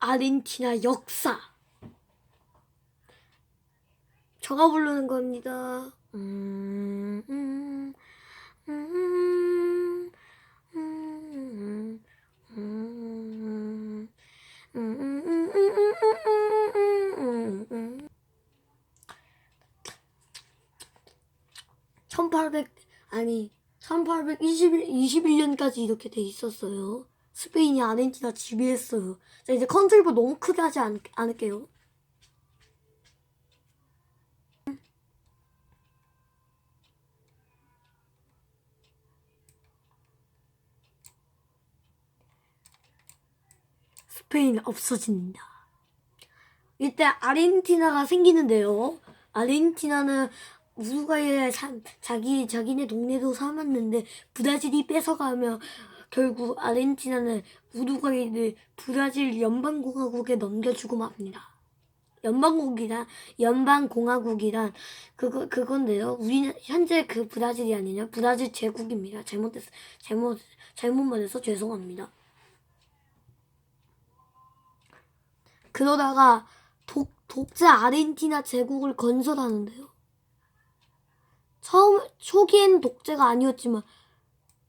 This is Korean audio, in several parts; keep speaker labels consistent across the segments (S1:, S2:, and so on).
S1: 아르헨티나 역사. 저가 부르는 겁니다. 1800 아니 1821년까지 이렇게 돼 있었어요. 스페인이 아르헨티나 지배했어요. 자 이제 컨트리버 너무 크게 하지 않, 않을게요. 스페인 없어진다. 이때 아르헨티나가 생기는데요. 아르헨티나는 우루과이에 사, 자기 자기네 동네도 삼았는데 브라질이 뺏어가며 결국 아르헨티나는 우루과이를 브라질 연방공화국에 넘겨주고 맙니다. 연방국이란 연방공화국이란 그거 그건데요. 우리는 현재 그 브라질이 아니냐? 브라질 제국입니다. 잘못했 잘못 잘못 말해서 죄송합니다. 그러다가 독, 독재 아르헨티나 제국을 건설하는데요. 처음 초기엔 독재가 아니었지만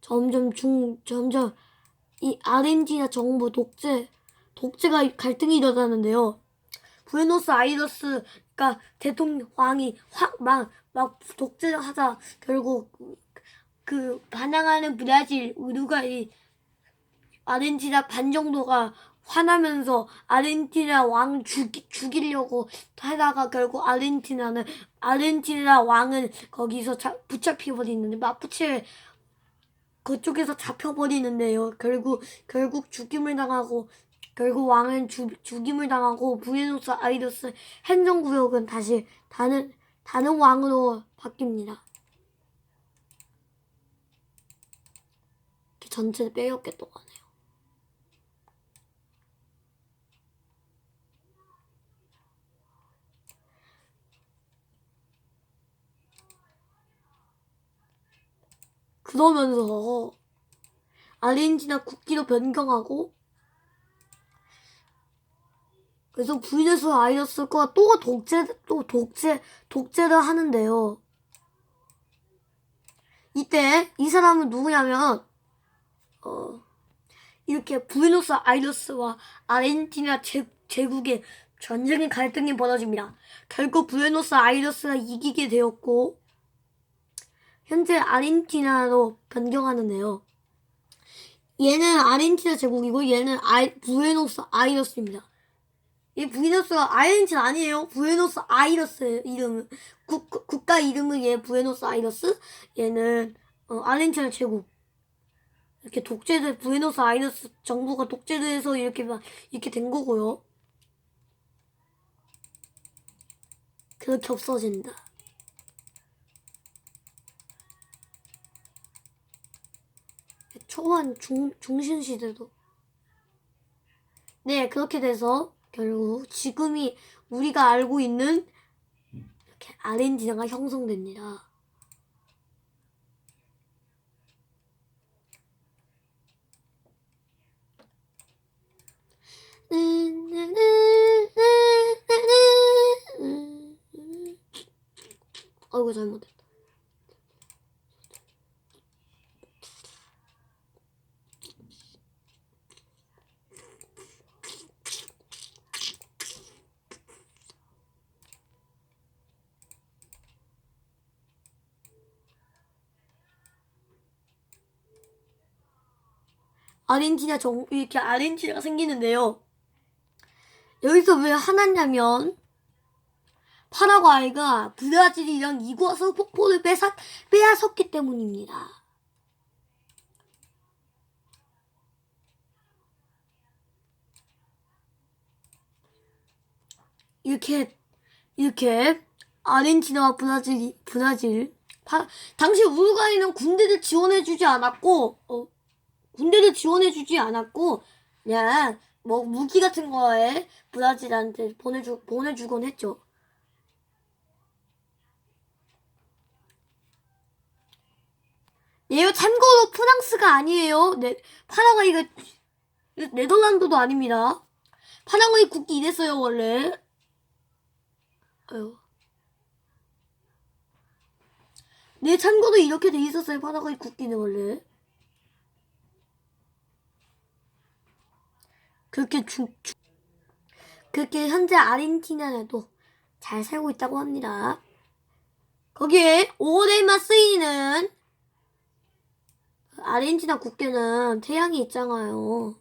S1: 점점 중 점점 이 아르헨티나 정부 독재 독재가 갈등이 일어나는데요. 부에노스 아이러스가 대통령 왕이 확막 막 독재를 하자 결국 그 반항하는 브라질 우루과이 아르헨티나 반 정도가 화나면서 아르헨티나 왕 죽이, 죽이려고 하다가 결국 아르헨티나는 아르헨티나 왕은 거기서 자, 붙잡혀 버리는데 마푸체 그쪽에서 잡혀버리는데요. 결국 결국 죽임을 당하고 결국 왕은 주, 죽임을 당하고 부에노스 아이러스 행정구역은 다시 다른 다른 왕으로 바뀝니다. 전체를 빼앗겼던 거네요. 그러면서 아르헨티나 국기도 변경하고 그래서 부인에스 아이러스가 또 독재 또 독재 독재를 하는데요. 이때 이 사람은 누구냐면 어 이렇게 부에노스 아이러스와 아르헨티나 제, 제국의 전쟁의 갈등이 벌어집니다. 결국 부에노스 아이러스가 이기게 되었고 현재 아르헨티나로 변경하는데요. 얘는 아르헨티나 제국이고 얘는 아이, 부에노스 아이러스입니다. 이 부에노스가 아르헨티나 아니에요. 부에노스 아이러스예요. 이름은 국, 국- 국가 이름은 얘 부에노스 아이러스. 얘는 어, 아르헨티나 제국. 이렇게 독재돼 부에노스 아이러스 정부가 독재돼서 이렇게 막 이렇게 된 거고요. 그렇게 없어진다. 초반 중, 중신시대도. 네, 그렇게 돼서 결국 지금이 우리가 알고 있는 이렇게 아르헨티나가 형성됩니다. 어이구 잘못했다. 아르헨티나 정 이렇게 아르헨티나가 생기는데요. 여기서 왜 하나냐면 파라과이가 브라질이랑 이과수 폭포를 빼앗, 빼앗았기 때문입니다. 이렇게 이렇게 아르헨티나와 브라질이 브라질 파, 당시 우루과이는 군대를 지원해주지 않았고 어, 군대를 지원해주지 않았고 그냥 뭐 무기 같은 거에 브라질한테 보내주 보내주곤 했죠. 얘요 참고로 프랑스가 아니에요. 네, 파라과이가 네덜란드도 아닙니다. 파랑거리 국기 이랬어요 원래. 아유. 네 참고로 이렇게 돼 있었어요 파랑거리 국기는 원래. 그렇게 중, 중 그렇게 현재 아르헨티나에도 잘 살고 있다고 합니다. 거기에 오레마 쓰이는 아르헨티나 국기는 태양이 있잖아요.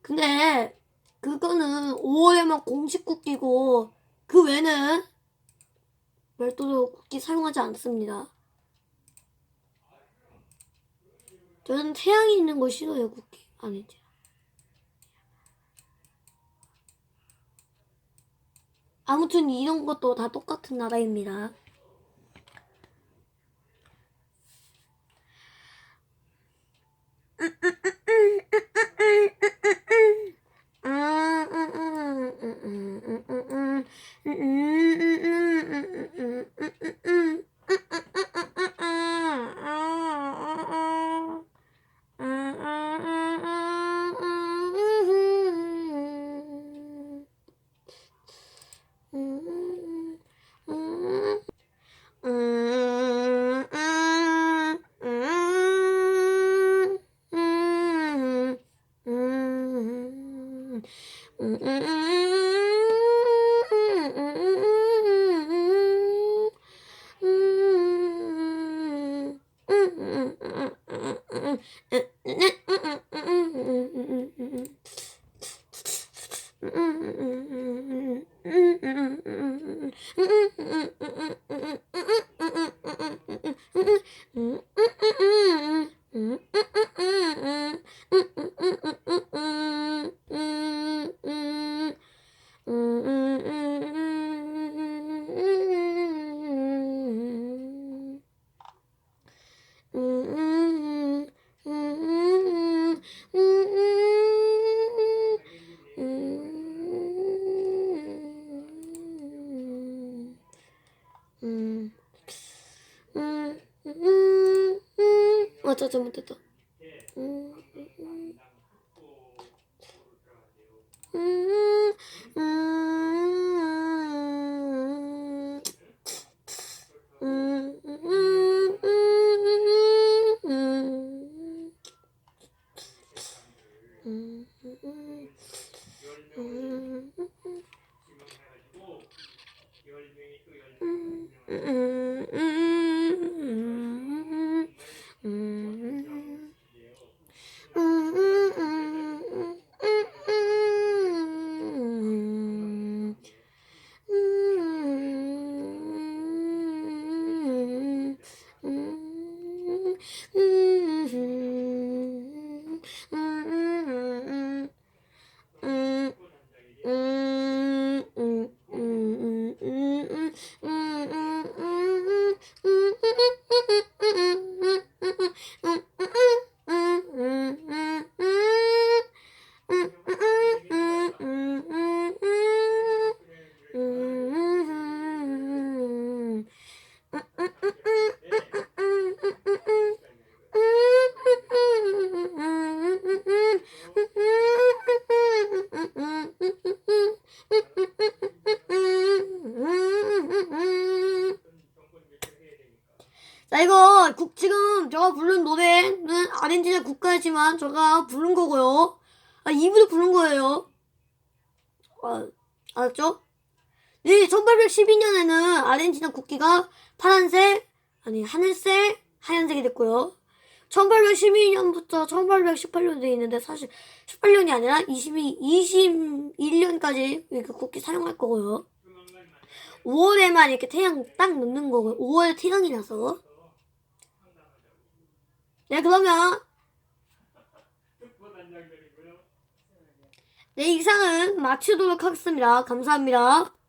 S1: 근데 그거는 5월에만 공식 국기고 그 외에는 별도로 국기 사용하지 않습니다. 저는 태양이 있는 거 싫어요 국기 아니지. 아무튼 이런 것도 다 똑같은 나라입니다. と思ってた。 부른 거고요. 아 입으로 부른 거예요. 아, 알았죠? 네, 1812년에는 아르헨티나 국기가 파란색, 아니 하늘색, 하얀색이 됐고요. 1812년부터 1818년 돼 있는데 사실 18년이 아니라 22, 21년까지 그 국기 사용할 거고요. 5월에만 이렇게 태양 딱 넣는 거고요. 5월 태양이 나서. 네, 그러면 네, 이상은 마치도록 하겠습니다. 감사합니다.